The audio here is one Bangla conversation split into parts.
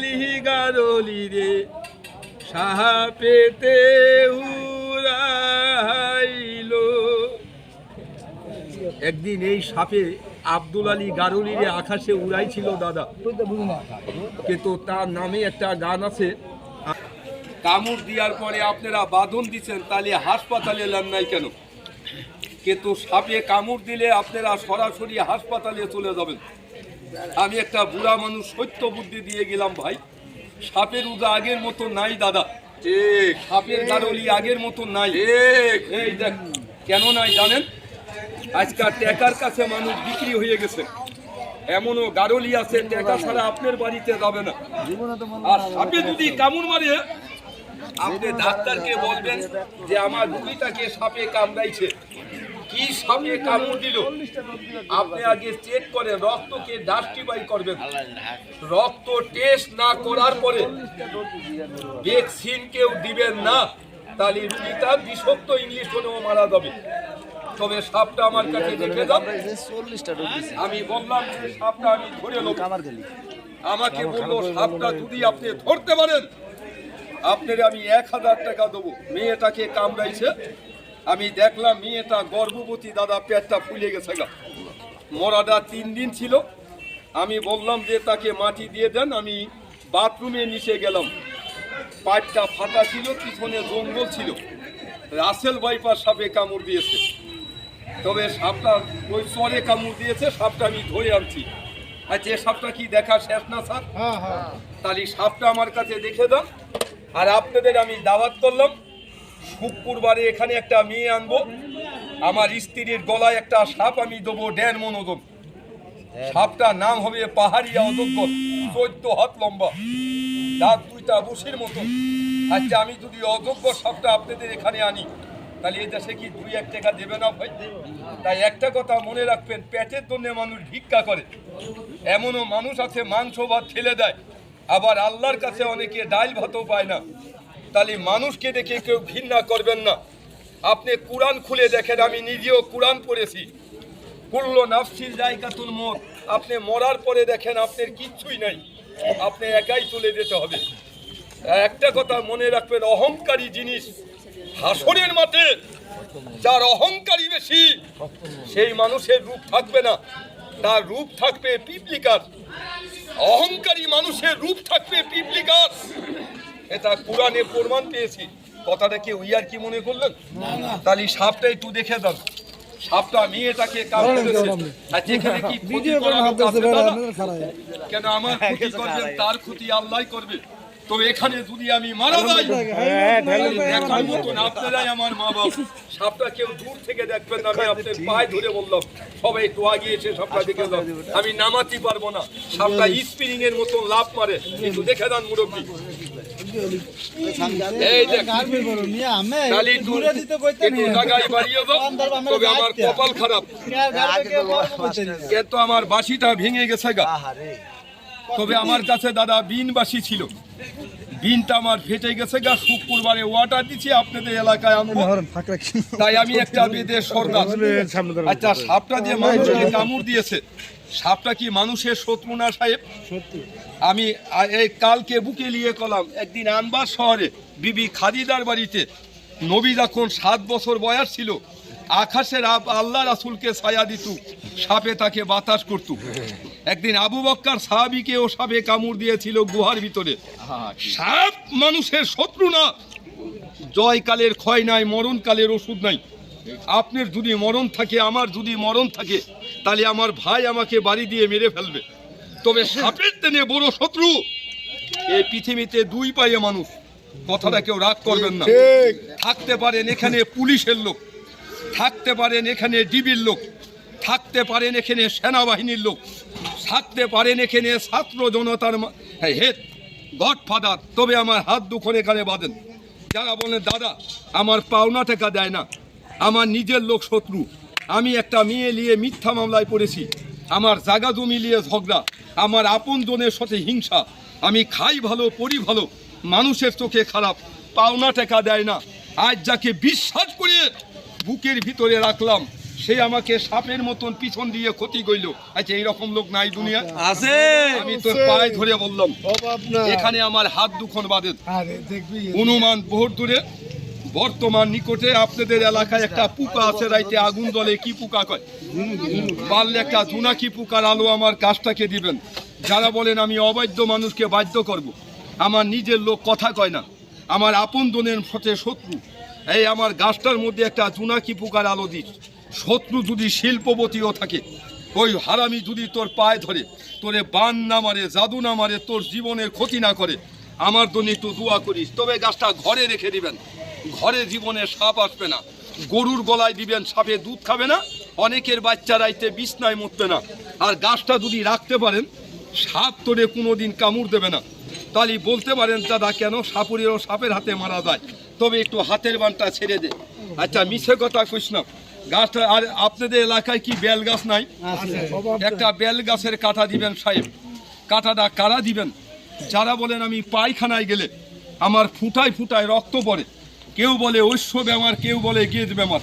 আলী গারলি রে। সাহা পেতে একদিন এই সাপে আব্দুল আলী গারুলিরে আকাশে উড়াইছিল, দাদা। কিন্তু তার নামে একটা গান আছে। কামড় দেওয়ার পরে আপনারা বাঁধন দিচ্ছেন, তাহলে হাসপাতালে এলেন নাই কেন? কিন্তু সাপে কামড় দিলে আপনারা সরাসরি হাসপাতালে চলে যাবেন। আমি একটা বুড়া মানুষ সত্য বুদ্ধি দিয়ে গেলাম ভাই। সাপের উদা আগের মতো নাই দাদা। ঠিক। সাপের গারলি আগের মতো নাই। এই দেখ কেন নাই জানেন? আজকাল টাকার কাছে মানুষ বিক্রি হয়ে গেছে। এমনও গারলি আছে টাকা ছাড়া আপনার বাড়িতে যাবে না। আর সাপে যদি কামড় মারে আপনি ডাক্তারকে বলবেন যে আমার রুগীটাকে সাপে কামড়াইছে। কি সাপে কামড় দিল? আপনি আগে চেক করে রক্তকে ডাস্টিফাই করবেন রক্ত টেস্ট না করার পরে ভ্যাকসিন কেউ দিবেন না, তাহলে রুগীটা বিষাক্ত ইংলিশ হলেও মারা যাবে। তবে সাপটা আমার কাছে দেখে যান আমি বললাম যে সাপটা আমি ধরে নেব। আমাকে বলল, সাপটা যদি আপনি ধরতে পারেন, আপনার আমি এক হাজার টাকা দেবো। মেয়েটাকে কামড়াইছে। আমি দেখলাম মেয়েটা গর্ভবতী দাদা পেটটা ফুলে গেছে গা। মরাটা তিন দিন ছিল। আমি বললাম যে তাকে মাটি দিয়ে দেন আমি বাথরুমে নিচে গেলাম। পাইপটা ফাটা ছিল পিছনে জঙ্গল ছিল। রাসেল বাইপার সাপে কামড় দিয়েছে। তবে সাপটা ওই চরে কামড় দিয়েছে সাপটা আমি ধরে আনছি। আর যে সাপটা কি দেখা শেষ না স্যার? তাহলে সাপটা আমার কাছে দেখে দাও। আর আপনাদের আমি দাওয়াত করলাম। শুক্রবারে এখানে একটা মেয়ে আনব। আমার স্ত্রীর গলায় একটা সাপ আমি দেবো, ড্যান মনোদম। সাপটার নাম হবে পাহাড়িয়া অযোগ্য চোদ্দ হাত লম্বা, দাঁত দুইটা বসির মতো। আচ্ছা আমি যদি অযোগ্য সাপটা আপনাদের এখানে আনি, তাহলে এই দেশে কি দুই এক টাকা দেবে না ভাই? তাই একটা কথা মনে রাখবেন, পেটের জন্য মানুষ ভিক্ষা করে। এমনও মানুষ আছে, মাংস ভাত ফেলে দেয়। আবার আল্লাহর কাছে অনেকে ডাইল ভাতও পায় না। তাহলে মানুষকে দেখে কেউ ঘৃণা করবেন না। আপনি কোরআন খুলে দেখেন, আমি নিজেও কোরআন পড়েছি। কুল্ল নাফসিল জায়গাতুল মত আপনি মরার পরে দেখেন, আপনার কিচ্ছুই নাই। আপনি একাই চলে যেতে হবে। একটা কথা মনে রাখবেন, অহংকারী জিনিস হাসনের মাঠে, যার অহংকারী বেশি, সেই মানুষের রূপ থাকবে না। তার রূপ থাকবে পিপলিকার। অহংকারী মানুষের রূপ থাকবে পিপলিকার। এটা কোরআনে প্রমাণ পেয়েছি। কথাটা কি উইয়ার কি মনে করলেন? তাহলে সাপটা একটু দেখে দাও সাপটা মেয়েটাকে কামড়েছে আর যেখানে কি ক্ষতি করার লোক আছে দাদা? কেন আমার ক্ষতি করবেন তার ক্ষতি আল্লাহ করবে। তো এখানে যদি আমি মারা যাই দেখার মতন আপনারাই আমার মা বাবা সাপটা কেউ দূর থেকে দেখবেন আমি আপনার পায়ে ধরে বললাম। সবাই একটু আগে এসে সাপটা দেখে দাও। আমি নামাতে পারব না। সাপটা স্পিনিং এর মতন লাভ মারে। কিন্তু দেখে দেন মুরব্বী। এই জায়গায় তবে আমার কপাল খারাপ। এত আমার বাসিটা ভেঙে গেছে গা। তবে আমার কাছে দাদা বিন বাসি ছিল। বিনটা আমার ফেটে গেছে গা। শুক্রবারে ওয়াটার দিচ্ছি আপনাদের এলাকায় আনব। তাই আমি একটা বেদের সর্দার। আচ্ছা সাপটা দিয়ে মানুষকে কামড় দিয়েছে। সাপটা কি মানুষের শত্রু না সাহেব? আমি এই কালকে বুকে নিয়ে কলাম। একদিন আনবার শহরে বিবি খাদিদার বাড়িতে। নবী যখন সাত বছর বয়স ছিল আকাশের আল্লাহ রাসুলকে ছায়া দিত সাপে তাকে বাতাস করত। একদিন আবু বক্কার সাহাবিকে ও সাপে কামড় দিয়েছিল গুহার ভিতরে। সাপ মানুষের শত্রু না। জয়কালের ক্ষয় নাই মরণকালের ওষুধ নাই। আপনার যদি মরণ থাকে আমার যদি মরণ থাকে তাহলে আমার ভাই আমাকে বাড়ি দিয়ে মেরে ফেলবে। তবে সাপের টেনে বড় শত্রু এই পৃথিবীতে দুই পায়ে মানুষ। কথাটা কেউ রাগ করবেন না। থাকতে পারেন এখানে পুলিশের লোক থাকতে পারেন এখানে ডিবির লোক থাকতে পারেন এখানে সেনাবাহিনীর লোক থাকতে পারেন এখানে ছাত্র জনতার মা- হেড গডফাদার। তবে আমার হাত দুখন এখানে বাঁধেন। যারা বলেন দাদা আমার পাওনা টাকা দেয় না। আমার নিজের লোক শত্রু। আমি একটা মেয়ে নিয়ে মিথ্যা মামলায় পড়েছি। আমার জাগা জমি নিয়ে ঝগড়া। আমার আপন জনের সাথে হিংসা। আমি খাই ভালো পড়ি ভালো। মানুষের চোখে খারাপ। পাওনা টাকা দেয় না। আজ যাকে বিশ্বাস করিয়ে বুকের ভিতরে রাখলাম সে আমাকে সাপের মতন পিছন দিয়ে ক্ষতি করল। আচ্ছা এইরকম লোক নাই দুনিয়া আছে। আমি তোর পায়ে ধরে বললাম। এখানে আমার হাত দুখন বাদে অনুমান বহুত দূরে। বর্তমান নিকটে আপনাদের এলাকায় একটা পোকা আছে, রাইতে আগুন দলে কি পোকা কয়? পারলে একটা জুনাকি পোকার আলো আমার কাজটাকে দিবেন। যারা বলেন, আমি অবাধ্য মানুষকে বাধ্য করব। আমার নিজের লোক কথা কয় না। আমার আপন দনের সাথে শত্রু। এই আমার গাছটার মধ্যে একটা জুনাকি পোকার আলো দিস। শত্রু যদি শিল্পবতীও থাকে, ওই হারামি যদি তোর পায়ে ধরে, তোরে বান না মারে, জাদু না মারে, তোর জীবনের ক্ষতি না করে, আমার জন্য একটু দোয়া করিস। তবে গাছটা ঘরে রেখে দিবেন। ঘরে জীবনে সাপ আসবে না। গরুর গলায় দিবেন, সাপে দুধ খাবে না, অনেকের বাচ্চারাইতে বিছনায় মরতে না। আর গাছটা যদি রাখতে পারেন, সাপ তোরে কোনোদিন কামড় দেবে না। তাহলে বলতে পারেন, দাদা, কেন সাপুরেরও সাপের হাতে মারা যায়? তবে একটু হাতের বানটা ছেড়ে দে। আচ্ছা মিছে কথা কইস না। গাছটা আর আপনাদের এলাকায় কি বেল গাছ নাই? একটা বেল গাছের কাঁটা দিবেন সাহেব। কাঁটাটা কারা দিবেন? যারা বলেন, আমি পায়খানায় গেলে আমার ফুটায় ফুটায় রক্ত পড়ে। কেউ বলে ঐশ্য বেমার কেউ বলে গেজ বেমার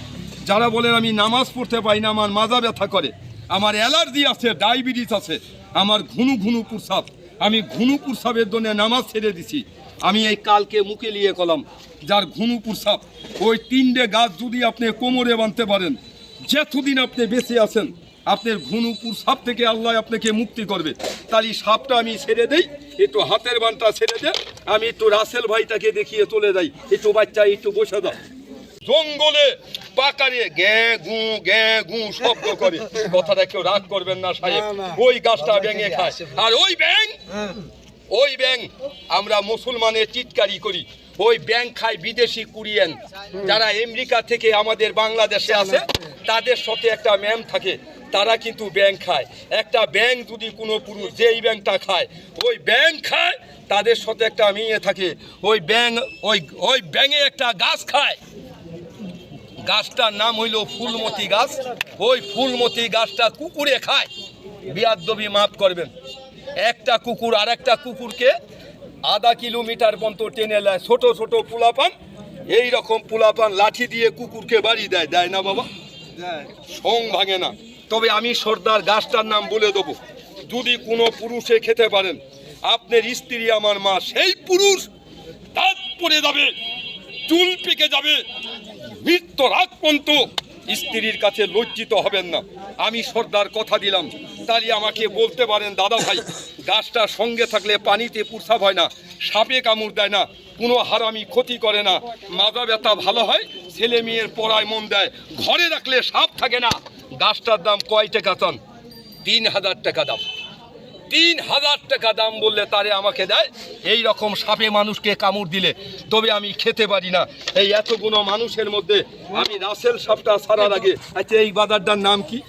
যারা বলেন আমি নামাজ পড়তে পাই না, আমার মাজা ব্যথা করে, আমার অ্যালার্জি আছে, ডায়াবেটিস আছে, আমার ঘুনু ঘুনু প্রসাব আমি ঘুনু প্রসাবের জন্য নামাজ ছেড়ে দিছি। আমি এই কালকে মুখে নিয়ে কলাম যার ঘুনু প্রসাব ওই তিনটে গাছ যদি আপনি কোমরে বাঁধতে পারেন, যতদিন আপনি বেঁচে আছেন, আপনার ঘুনুপুর সাপ থেকে আল্লাহ আপনাকে মুক্তি করবে। তার এই সাপটা আমি ছেড়ে দেই একটু হাতের বানটা ছেড়ে দে আমি একটু রাসেল ভাইটাকে দেখিয়ে চলে যাই। একটু বাচ্চা একটু বসে দাও। জঙ্গলে পাকারে গে গু গে গু শব্দ করে। কথাটা কেউ রাগ করবেন না সাহেব। ওই গাছটা ব্যাঙে খায়। আর ওই ব্যাং ওই ব্যাং আমরা মুসলমানের চিৎকারি করি। ওই ব্যাং খায় বিদেশি কুরিয়ান। যারা আমেরিকা থেকে আমাদের বাংলাদেশে আসে তাদের সাথে একটা ম্যাম থাকে। তারা কিন্তু ব্যাং খায়। একটা ব্যাং যদি কোনো পুরুষ যেই ব্যাংটা খায় ওই ব্যাং খায় তাদের সাথে একটা মেয়ে থাকে। ওই ব্যাং ওই ওই ব্যাঙে একটা গাছ খায়। গাছটার নাম হইল ফুলমতি গাছ। ওই ফুলমতি গাছটা কুকুরে খায়। বিয়াদ্দবি মাফ করবেন। একটা কুকুর আর একটা কুকুরকে আধা কিলোমিটার পর্যন্ত টেনে নেয়। ছোট ছোট পোলাপান এই রকম পোলাপান লাঠি দিয়ে কুকুরকে বাড়ি দেয়। দেয় না বাবা? সং ভাঙে না। তবে আমি সর্দার গাছটার নাম বলে দেবো। যদি কোনো পুরুষে খেতে পারেন, আপনার স্ত্রী আমার মা সেই পুরুষ দাঁত পড়ে যাবে, চুল পেকে যাবে মৃত্যু রাত পর্যন্ত স্ত্রীর কাছে লজ্জিত হবেন না। আমি সর্দার কথা দিলাম তাই আমাকে বলতে পারেন, দাদা ভাই, গাছটা সঙ্গে থাকলে পানিতে পুরসাব হয় না, সাপে কামড় দেয় না, কোনো হারামি ক্ষতি করে না। মাজা ব্যথা ভালো হয়, ছেলে মেয়ের পড়ায় মন দেয়, ঘরে রাখলে সাপ থাকে না। গাছটার দাম কয় টাকা চান তিন হাজার টাকা দাম। তিন হাজার টাকা দাম বললে তারে আমাকে দেয়? এই রকম সাপে মানুষকে কামড় দিলে তবে আমি খেতে পারি না। এই এতগুলো মানুষের মধ্যে আমি রাসেল সাপটা ছাড়ার আগে আচ্ছা এই বাজারটার নাম কি?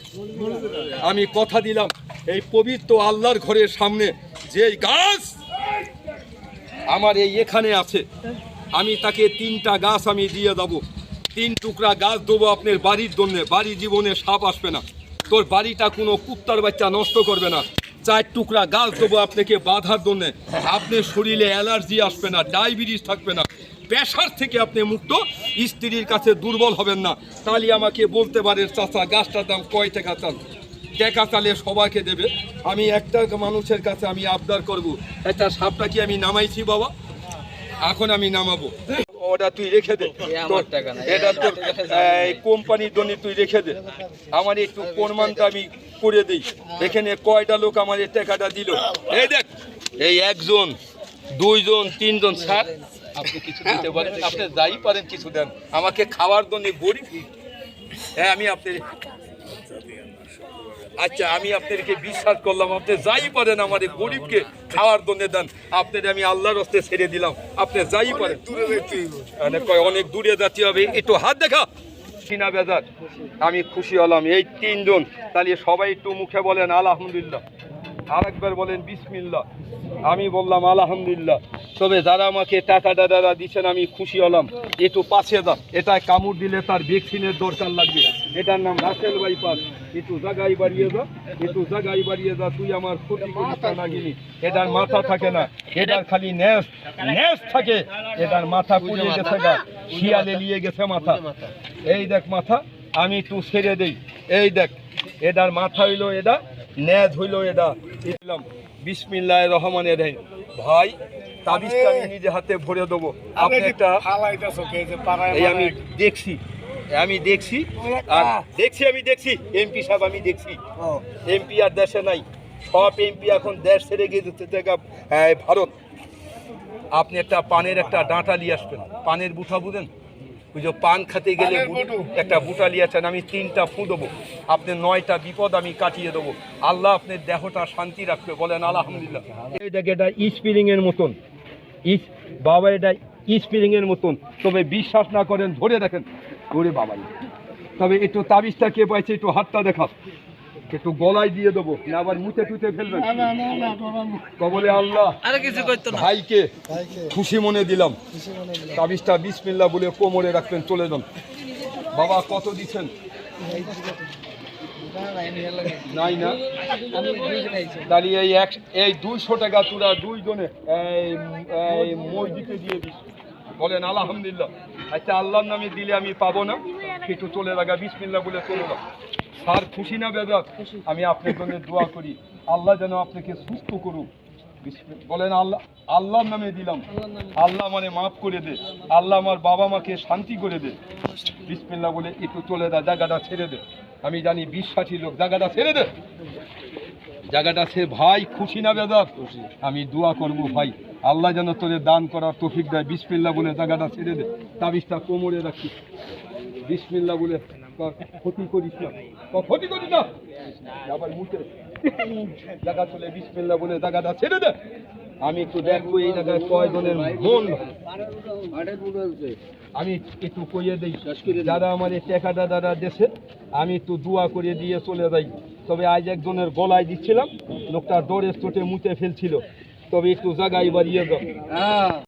আমি কথা দিলাম, এই পবিত্র আল্লাহর ঘরের সামনে যে গাছ আমার এই এখানে আছে, আমি তাকে তিনটা গাছ আমি দিয়ে দেবো। তিন টুকরা গাছ দেবো আপনার বাড়ির জন্য। বাড়ি জীবনে সাপ আসবে না। তোর বাড়িটা কোনো কুত্তার বাচ্চা নষ্ট করবে না। চার টুকরা গাছ দেবো আপনাকে বাধার জন্য। আপনার শরীরে অ্যালার্জি আসবে না, ডায়াবেটিস থাকবে না। প্রেশার থেকে আপনি মুক্ত, স্ত্রীর কাছে দুর্বল হবেন না। তাহলে আমাকে বলতে পারেন, চাচা, গাছটার দাম কয় টাকা চান টাকা চালে সবাইকে দেবে। আমি একটা মানুষের কাছে আমি আবদার করব। একটা সাপটা কি আমি নামাইছি বাবা। এখন আমি নামাবো। ওটা তুই রেখে দে। আমার টাকা না, এটা এই কোম্পানির জন্য তুই রেখে দে। আমার একটু প্রমাণটা আমি করে দিই। এখানে কয়টা লোক আমার এই টাকাটা দিল? এই দেখ এই একজন দুইজন তিনজন স্যার আপনি কিছু দিতে পারেন আপনি যাই পারেন কিছু দেন। আমাকে খাওয়ার জন্য গরিব। হ্যাঁ আমি আপনার আচ্ছা আমি আপনাদেরকে বিশ্বাস করলাম আপনি যাই পারেন আমার এই গরিবকে খাওয়ার জন্য দেন। আপনাদের আমি আল্লাহর হস্তে ছেড়ে দিলাম। আপনি যাই পারেন। দূরে মানে কয় অনেক দূরে যাচ্ছি হবে। একটু হাত দেখা। সিনা বেজার। আমি খুশি হলাম। এই তিনজন তাহলে সবাই একটু মুখে বলেন আলহামদুলিল্লাহ। আরেকবার বলেন বিসমিল্লাহ। আমি বললাম আলহামদুলিল্লাহ। তবে যারা আমাকে টাকাটা যারা দিচ্ছেন আমি খুশি হলাম। একটু পাশে দাও এটা কামড় দিলে তার ভ্যাকসিনের দরকার লাগবে। এটার নাম রাসেল বাইপাস। একটু জাগাই বাড়িয়ে দাও একটু জাগাই বাড়িয়ে দাও তুই আমার করিস না লাগিনি এটার মাথা থাকে না এটার খালি নেস নেস থাকে। এটার মাথা পুড়ে গেছে গা শিয়ালে নিয়ে গেছে মাথা। এই দেখ মাথা আমি একটু ছেড়ে দেই। এই দেখ এটার মাথা হইল এটা ন্যাজ হইল এটা। ইসলাম বিসমিল্লাহ রহমানের রহিম। ভাই তাবিজটা আমি নিজে হাতে ভরে দেবো। আপনি একটা এই আমি দেখছি। আমি দেখছি আর দেখছি আমি দেখছি এমপি সাহেব আমি দেখছি। এমপি আর দেশে নাই সব এমপি এখন দেশ ছেড়ে গিয়ে ভারত। আপনি একটা পানের একটা ডাঁটা নিয়ে আসবেন পানের বুঠা বুঝেন? ওই যে পান খেতে গেলে একটা বুটা নিয়ে আসেন আমি তিনটা ফু দেবো। আপনি নয়টা বিপদ আমি কাটিয়ে দেবো। আল্লাহ আপনার দেহটা শান্তি রাখবে বলেন আলহামদুলিল্লাহ। এই দেখে এটা স্প্রিং এর মতন? ইস বাবা এটা স্প্রিং এর মতন। তবে বিশ্বাস না করেন ধরে দেখেন। ধরে বাবাই। তবে একটু তাবিজটা কে পাইছে একটু হাতটা দেখা একটু গলায় দিয়ে দেবো না আবার মুখে টুতে ফেলবেন। কবলে আল্লাহ। কিছু ভাইকে খুশি মনে দিলাম। তাবিজটা বিসমিল্লা বলে কোমরে রাখবেন চলে যান। বাবা কত দিচ্ছেন? নাই না? তাহলে এই এক এই দুইশো টাকা তোরা দুইজনে এই এই মসজিদে দিয়ে দিস। বলেন আলহামদুলিল্লাহ। আচ্ছা আল্লাহর নামে দিলে আমি পাবো না। একটু চলে লাগা বিসমিল্লা বলে চলে যাও। স্যার, খুশি না বেদাত আমি আপনার জন্য দোয়া করি। আল্লাহ যেন আপনাকে সুস্থ করুক। বলেন আল্লাহ, আল্লাহর নামে দিলাম। আল্লাহ মানে মাফ করে দে। আল্লাহ আমার বাবা মাকে শান্তি করে দে। বিসমিল্লা বলে, একটু চলে দা জায়গাটা ছেড়ে দে। আমি জানি বিশ্বাসী লোক, জায়গাটা ছেড়ে দে। জায়গাটা সে ভাই খুশি না বেদার আমি দোয়া করব ভাই। আল্লাহ যেন তোরে দান করার তৌফিক দেয়। বিসমিল্লা বলে জায়গাটা ছেড়ে দে। তাবিজটা কোমরে রাখি বিসমিল্লা বলে ক্ষতি করিস না। ক্ষতি করিস না। আবার মুখে। জায়গা চলে বিসমিল্লা বলে জায়গাটা ছেড়ে দে। আমি একটু দেখব এই জায়গায় কয়জনের মন। আমি একটু কইয়ে দিই। যারা আমার এই টাকাটা দাদা দেশে আমি একটু দোয়া করে দিয়ে চলে যাই। তবে আজ একজনের গলায় দিচ্ছিলাম, লোকটা ডোরে চোটে মুতে ফেলছিল। তবে একটু জাগাই বাড়িয়ে দাও।